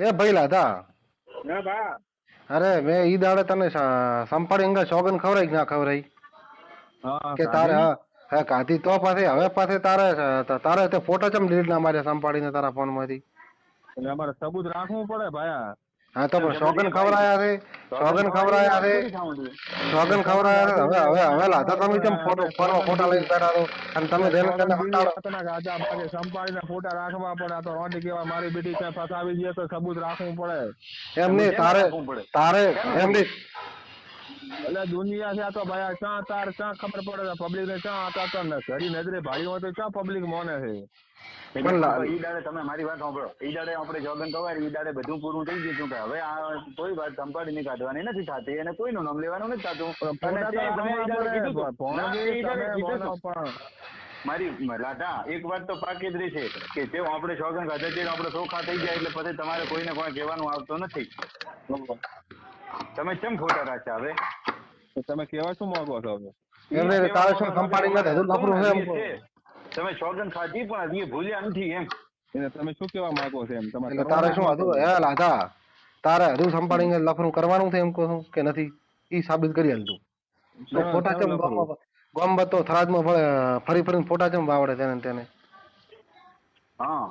લાધા. ના બા. અરે મેં ઈ દાડે તને સંપાડી અંગા સોગન ખવડાવી કે ના ખવરાઈ હા કે તારે હા કાધી તો પાસે હવે પાસે તારે તારે તે ફોટો ચમ ડિલીટ ના માર્યા સંપાડીને તારા ફોનમાંથી એટલે અમારે સબૂત રાખવું પડે ભાયા હા તો પણ સોગન ખવરાયા છે સોગન ખવરાયા છે. સોગન ખવરાયા છે. હવે હવે હવે લાધા તમે કેમ ફોટો ફોટો ફોટા લઈને બેઠા છો. અને તમે જેને તેને હટાડો. રાતના ગાજા ભાગે સંપાડીને ફોટા રાખવા પડે આ તો રોટી કેવા મારી બેટી છે ફસાવી દે તો સબૂત રાખવું પડે. એમ નહીં તારે તારે એમ નહીં. એટલે દુનિયા છે આ તો ભાઈ ચા તાર ચા ખબર પડે પબ્લિક ને ચા આતા તો ન- ઘરી નજરે ભાઈ હોય તો ચા પબ્લિક મોને છે? ઈ દાડે તમે મારી વાત સાંભળો. ઈ દાડે આપણે જોગન કવાય ઈ દાડે બધું પૂરું થઈ ગયું કે હવે આ કોઈ વાત સંપાડીને કાઢવાની નથી થતી અને કોઈનું નામ લેવાનું નથી થતું. ના, મારી લાટા એક વાત તો પાકી જ રહી છે કે જેમ આપણે સોગન ખાધા છે આપણે સોખા થઈ જાય એટલે પછી તમારે કોઈને કોઈ કહેવાનું આવતું નથી. તમે કેમ ખોટા રાખ્યા હવે? તમે કેવા શું માંગો છો હવે? એમ તારે શું સંપાડી નથી હજુ નફરું છે એમ તમે સોગન ખાધી પણ હજી ભૂલ્યા નથી એમ. એટલે તમે શું કેવા માંગો છો એમ? તમારે તારે શું હતું હે લાધા તારે હજુ સંપાડીને લફરું કરવાનું છે એમ કહું છું કે નથી? ઈ સાબિત કરી હાલ તું ફોટા કેમ ગોમ બતો થરાદમાં ફરી ફરીને ફોટા કેમ વાવડે તેને તેને? હા.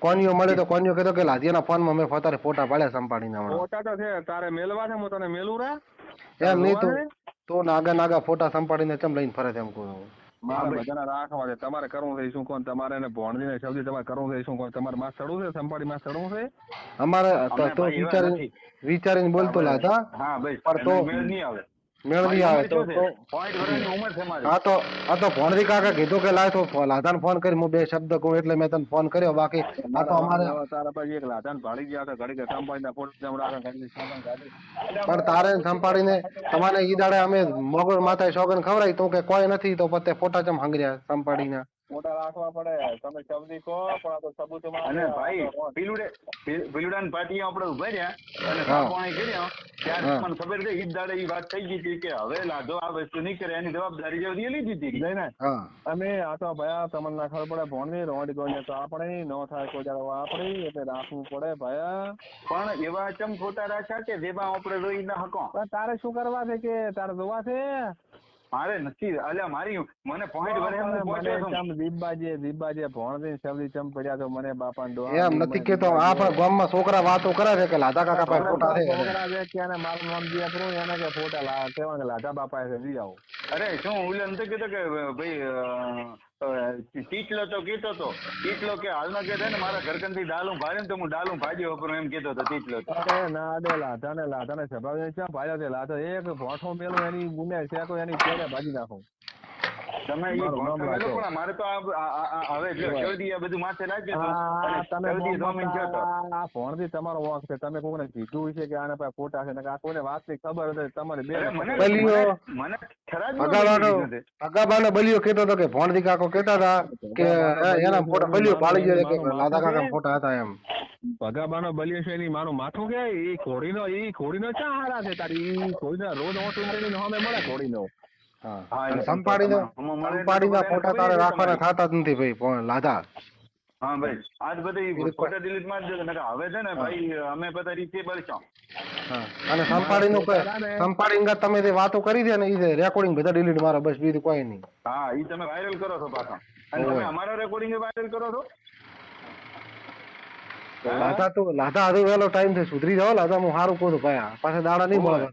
કોનીઓ મળે તો કોનિયો કહેતો કે લાદીયાના ફોનમાં મેં ફતારે ફોટા પાડ્યા સંપાડીને હમણાં. ફોટા તો છે તારે મેલવા છે હું તને મેલું રા. એમ નહીં તું તો નાગા નાગા ફોટા સંપાડીને ચમ લઈને ફરે છે એમ કહું મારે બધાના રાખવા છે તમારે કરવું છે શું કોણ? તમારે એને ભોણવી ને શબ્દી તમારે કરવું છે શું કોણ? તમારે માં ચડવું છે સંપાડી માં ચડવું છે? અમારે તો વિચારીને વિચારીને બોલતો લાધા હા. બસ પણ તો- મેળ નહીં આવે. મેળ નહીં આવે તો આ તો આ તો ભોણરી કાકા કીધું કે લાય તો લાધાને ફોન કરી હું બે શબ્દ કહું એટલે મેં તને ફોન કર્યો. બાકી આ તો અમારે તારા પછી એક લાધાન ભાડી ગયા ઘડી કે સંપાડી ના ફોટો જમ રાખે ઘડી સામાન કાઢી પણ તારે સંપાડીને તમારે ઈ દાડે અમે મોગલ માથે શોગન ખવડાય તું કે કોઈ નથી તો પતે ફોટા ચમ હાંગર્યા સંપાડીને મોટા રાખવા પડે. તમે શબ્દી કહો પણ આ તો સબૂતમાં અને ભાઈ? પીલુડે પીલુડા પાર્ટી આપણે ઊભા રહ્યા અને હા. પાણી કર્યા. ત્યારે. મને ખબર છે ઈ દાડે ઈ વાત થઈ ગઈ હતી કે હવે લાધો આ વસ્તુ નહીં કરે એની જવાબદારી જેવી લીધી હતી. નહીં ને અમે આ તો ભયા તમને ના ખબર પડે ભણવી રોડ કોઈ તો આપણે ન થાય કોઈ જાડો આપણે એટલે રાખવું પડે ભયા. પણ એવા ચમ ખોટા રાખ્યા કે જેમાં આપણે રોઈ ના હકો? તારે શું કરવા છે કે તારે જોવા છે? મારે નથી અલ્યા મારી મને પોઈન્ટ વરે હું મને પહોંચ્યો છું. દીબાજે દીબાજે ભણતી શબ્દી ચમ પડ્યા તો મને બાપા એમ નથી કેતો આ પણ ગામમાં છોકરા વાતો કરે છે કે લાધા કાકા પાસે ફોટા છે? છોકરા છે કે એને મારું નામ દિયા કરું એને કે ફોટા લા કેવા કે લાધા બાપા છે લઈ આવો. અરે શું ઓલે એમ તો કીધું કે ભાઈ અ, તો કીધો તો ચીટલો કે હાલમાં કે ને મારા ઘરકનથી દાલું ભાડે તો હું ડાલું ભાજી વાપરું એમ કીધો તો ટીચલો તો. અરે ના દે લાધા ને લાધા ને સ્વભાવ છે ભાઈ છે? લાધા એક ભોઠો મેલો એની ગુને છે કોઈ એની પેડે ભાજી નાખું. તમે નામ લાગે. પણ મારે તો હવે શરદી આ બધું માથે તો. આ ફોનથી તમારો વાંક છે. તમે કોઈને કીધું છે કે આને પાસે ફોટા છે આ કોઈને વાતની ખબર હતી તમારે બે મને અગાબાનો બલિયો કેતો હતો કે ભોણથી કાકો કેતા હતા કે એના ફોટા બલિયો પાડી ગયો કે લાધા કાકા ફોટા હતા એમ. ભગાબાનો બલિયો છે એની મારું માથું કે એ ઘોડીનો એ ઘોડીનો ચા હારા છે તારી? ઈ ઘોડીનો રોજ ઓટો મારીને સામે મળે એટલે સંપાડીને આમાં મળે એટલે સંપાડીના ફોટા તારે રાખવાના થતા જ નથી ભાઈ લાધા હા ભાઈ આજ બધી ફોટા ડિલીટ મારી દેજો નકર હવે છે ને ભાઈ અમે બધા રીચેબલ છો. અને સંપાડીનું કોઈ સંપાડીને તમે જે વાતો કરી છે ને એ રેકોર્ડિંગ બધા ડિલીટ મારો બસ બીજું કોઈ નહીં. હા ઈ તમે વાયરલ કરો છો પાછા. અને તમે અમારા રેકોર્ડિંગ વાયરલ કરો છો? લાધા તો લાધા હજુ વહેલો ટાઈમ છે સુધરી જાઓ લાધા હું સારું કહું છું ભાઈ પાછા દાડા નહીં મળે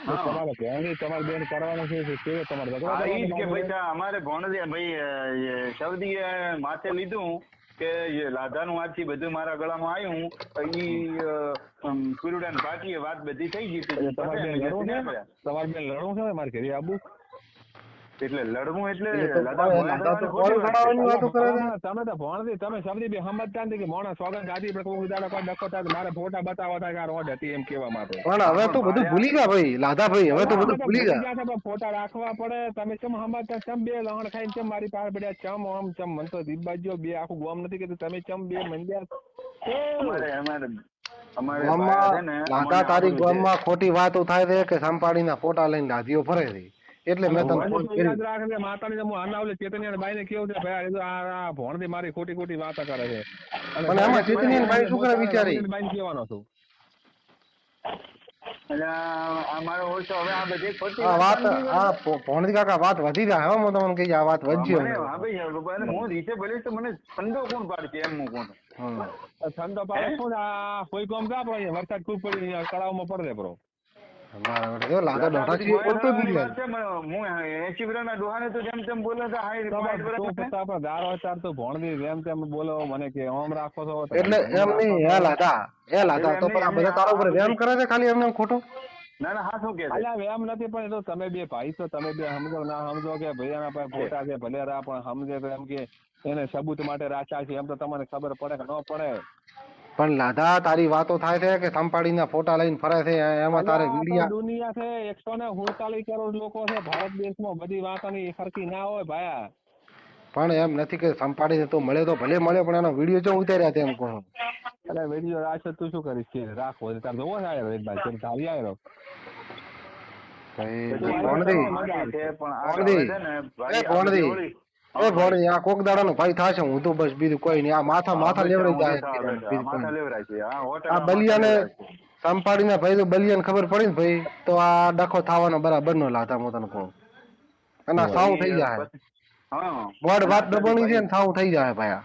તમારે ભેણી તમારે બેન કરવાનું છે કે તમારે હા ઈ જ કે ભાઈ ત્યાં અમારે ભણજે ભાઈ સૌદીએ માથે લીધું કે લાધા લાધાનું વાંચી બધું મારા ગળામાં આવ્યું ઈ કુરુડા ને પાટીએ વાત બધી થઈ ગઈ. તમારે બેન લડવું છે? તમારે બેન લડવું છે મારે ઘરે આબુ? એટલે લડવું એટલે તમે તો ભણતી તમે સમજી બે સમજતા નથી કે મોણા સોગન ગાદી પર કોઈ દાડો કોઈ ડખો થાય મારે ફોટા બતાવવા થાય કે આ રોડ હતી એમ કેવા માટે. પણ હવે તો બધું ભૂલી ગયા ભાઈ લાધા ભાઈ હવે તો બધું ભૂલી ગયા. ફોટા રાખવા પડે. તમે ચમ સમજતા ચમ બે લહણ ખાઈને ચમ મારી પાસે પડ્યા? ચમ આમ ચમ મન તો દીપબાજીઓ બે આખું ગોમ નથી કીધું. તમે ચમ બે મંડ્યા? અમારે અમારે અમારે ગામમાં ભાઈ છે ને, લાધા તારી ગોમમાં ખોટી વાતો થાય છે કે સંપાડીના ફોટા લઈને દાદીઓ ફરે છે. એટલે મેં તમને ફોન કર્યો માતાની હું આના ઓલે બાઈ ને કેવું છે ભાઈ આ આ ભોણથી મારી ખોટી ખોટી વાત કરે છે અને આમાં એમાં બાઈ શું કરે બિચારી? બાઈને કેવાનો છું વાત. આ ભોણજી કાકા વાત વધી જાય હો તમને કહી આ વાત વધી હા રીતે ભલે તો મને ઠંડો કોણ પાડશે એમ હું કોણ ઠંડો પાડે કોઈ કોમ જા પડે વરસાદ ખૂબ પડી તળાવમાં પડે બરો બરાબર જો છીએ હું ડોહાને તો જેમ તેમ બોલે તો આપણે ચાર તો જેમ તેમ બોલો મને કે ઓમ રાખો છો. એટલે એમ નહીં હે લાદા હે લાદા તો પણ આ બધા તારો ઉપર વેમ કરે છે ખાલી એમને એમ ના ના હા શું કે અલ્યા વેમ નથી પણ તો તમે બે ભાઈ છો તમે બે સમજો ના સમજો કે ભાઈ એના પાસે ફોટા છે ભલે રા પણ સમજે તો એમ કે એને સબૂત માટે રાખ્યા છે એમ તો તમને ખબર પડે કે ન પડે. પણ લાદા તારી વાતો થાય છે કે સંપાડીના ફોટા લઈને ફરે છે? એમાં તારે વિડિયા દુનિયા છે એકસો ને સુડતાલીસ કરોડ લોકો છે ભારત દેશમાં બધી વાતોની સરખી ના હોય ભાયા. પણ એમ નથી કે સંપાડીને તો મળે તો ભલે મળે પણ એનો વીડિયો ચો ઉતાર્યા તેમ કહો. એટલે વીડિયો રાખશે તું શું કરીશ? કે રાખો તાર જોવો છે આયો એક બાજુ ધારી આયો ભાઈ, બધું ભોણદી મજા છે પણ આ ભોણદી. હવે ભણી આ કોક દાડાનો ભાઈ થશે હું તો બસ બીજું કોઈ નહીં. આ માથા માથા લેવડાઈ જાય. માથા. છે આ બલિયાને સંપાડીને ભાઈ તો બલિયાને ખબર પડી ને ભાઈ તો આ ડખો થવાનો બરાબર નો લાતા હું તને કહું અને સાવ થઈ જાય. હા. વડ વાત દબાણી છે ને સાવ થઈ જાય ભાઈ આ.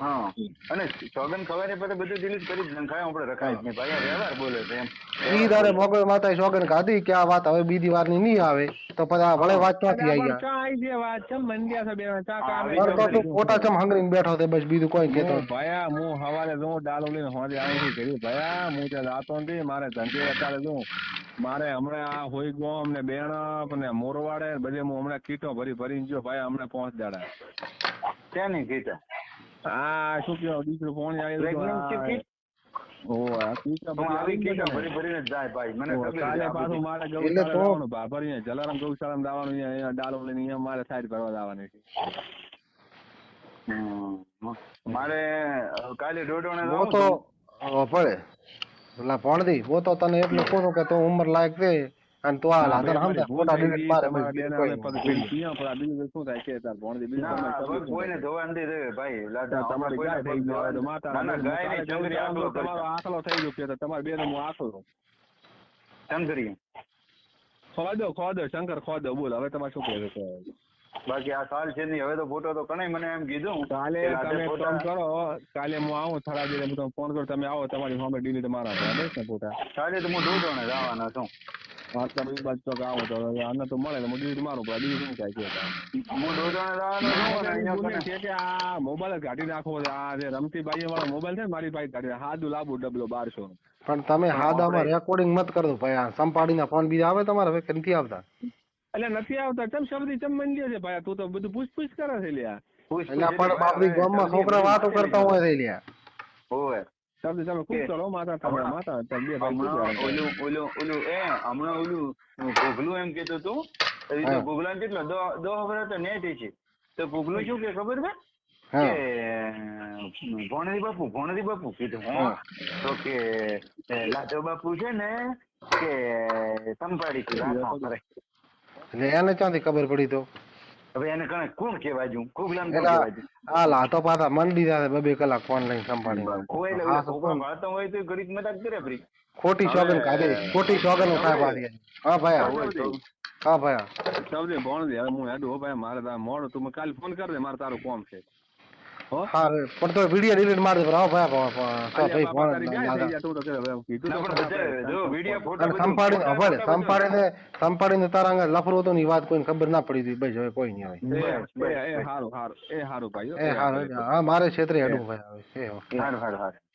હા. અને સોગન ખવાય પછી બધું ડિલીટ કરી જ નખાય આપણે રખાય જ નહીં ભાઈ. વ્યવહાર બોલે છે એમ. ઈ તારે મોગલ માતા સોગન ખાધી કે આ વાત હવે બીજી વારની નહીં આવે. તો પછી આ ભલે વાત ક્યાંથી આવી ગયા? ચા આઈ જે વાત છે મંડ્યા છે બે ચા કામ આવી તો તું ફોટા ચમ હંગરીને બેઠો તે બસ બીજું કોઈ કેતો. ભયા હું હવારે જો ડાલ લઈને હોજે આવી ઘડી ભયા હું ત્યાં જાતો નથી મારે ધંધે અત્યારે જો. મારે હમણાં આ હોઈ ગોમ અમને બેણપ ને મોરવાડે બધે હું હમણાં કીટો ભરી ભરીને ગયો ભાઈ હમણાં પહોંચ દાડા ત્યાં નહીં કીધા આ શું કહેવાય દીકરો ફોન આવી Pregnancy kit? ઓ આ કીટો હું આવી ભરી કીધા ભરી ભરી ભરીને જ જાય ભાઈ મને ખબર છે કાલે આ પાછું બધી. મારે એટલે ગૌશાળા દાવાનું જલારામ ડાલો લઈને મારે સાઈડ કરવા દાવાની છે મારે કાલે જવું તો પડે એટલે ભણદી હું તો તને એટલું કહું કે તું ઉંમર લાયક છે ભાઈ ગાય થઈ માતા ના ગાય તમારો આખલો થઈ ગયો કે તમારે હું આખલો ખોદો ખોદો શંકર ખોદો બોલ હવે તમારે શું કહેવું છે? બાકી આ સાલ છે નહીં હવે તો ફોટો તો કણાય મને એમ કીધું. કાલે તમે ફોન કરો કાલે હું આવું થોડા દિવસ હું તમને ફોન કરું તમે આવો તમારી સામે ડિલીટ મારા બરાબર છે ને ફોટા. કાલે તો હું ડોડોણે જવાના છું. હા તમે બાજુ તો આવો તો આને તો મળે ને હું મારું પડે બીજું શું થાય છે? કે આ મોબાઈલ જ કાઢી નાખવો છે? આ જે રમતી બાઈ વાળો મોબાઈલ છે ને મારી પાસે કાઢી હાદુ હાદું ડબલો બારસો. પણ તમે હાદામાં રેકોર્ડિંગ મત કરજો ભાઈ આ સંપાડીના ફોન બીજા આવે તમારે હવે કે નથી આવતા? એટલે નથી આવતા? ચમ શબ્દી ચમ મંડ્યો છે ભાઈ? તું તો બધું પૂછ પૂછ કરે છે લ્યા. પૂછ એટલે પણ એટલે બાપરી ગામમાં છોકરા વાતો કરતા હોય છે લ્યા. હોવે. શબ્દી તમે ખૂબ ચલો માતા તમારા માતા તમે બે ભાઈ. ઓલું ઓલું ઓલું એ હમણાં ઓલું ગોગલું એમ કેતું તું તો ગોગલા કેટલો દો દો વર્ષ તો નેટ છે તો ગોગલું શું કે ખબર છે કે ભોણરી બાપુ ભોણરી બાપુ કીધું હો. તો કે લાધો બાપુ છે ને કે સંભાળી એટલે એને ક્યાંથી ખબર પડી તો હવે એને કણે કોણ કહેવાય છું ખૂબ એટલે કહેવાય છું આ લાતો પાછા મંડી જાય બે બે કલાક ફોન લઈને સંભાળી કોઈ એટલે છોકરા વાળતા હોય તો ગરીબ મજાક કરે ફ્રી. ખોટી સોગન કાઢે ખોટી સોગન ઉઠાય પાડી હા ભાઈ. હા ભાઈ. સૌથી ભણ દે હવે હું હેડું ભાઈ. મારે મોડું તું કાલ કાલે ફોન કર દે મારે તારું કોમ છે. અને સંપાડીને હવે સંપાડીને સંપાડીને તારા અંગે લફરો હતો ની વાત કોઈને ખબર ના પડી હતી ભાઈ હવે કોઈ નહીં હવે એ એ હારું હારું એ હારું ભાઈ એ હા હા મારે ક્ષેત્રે હેડું ભાઈ એ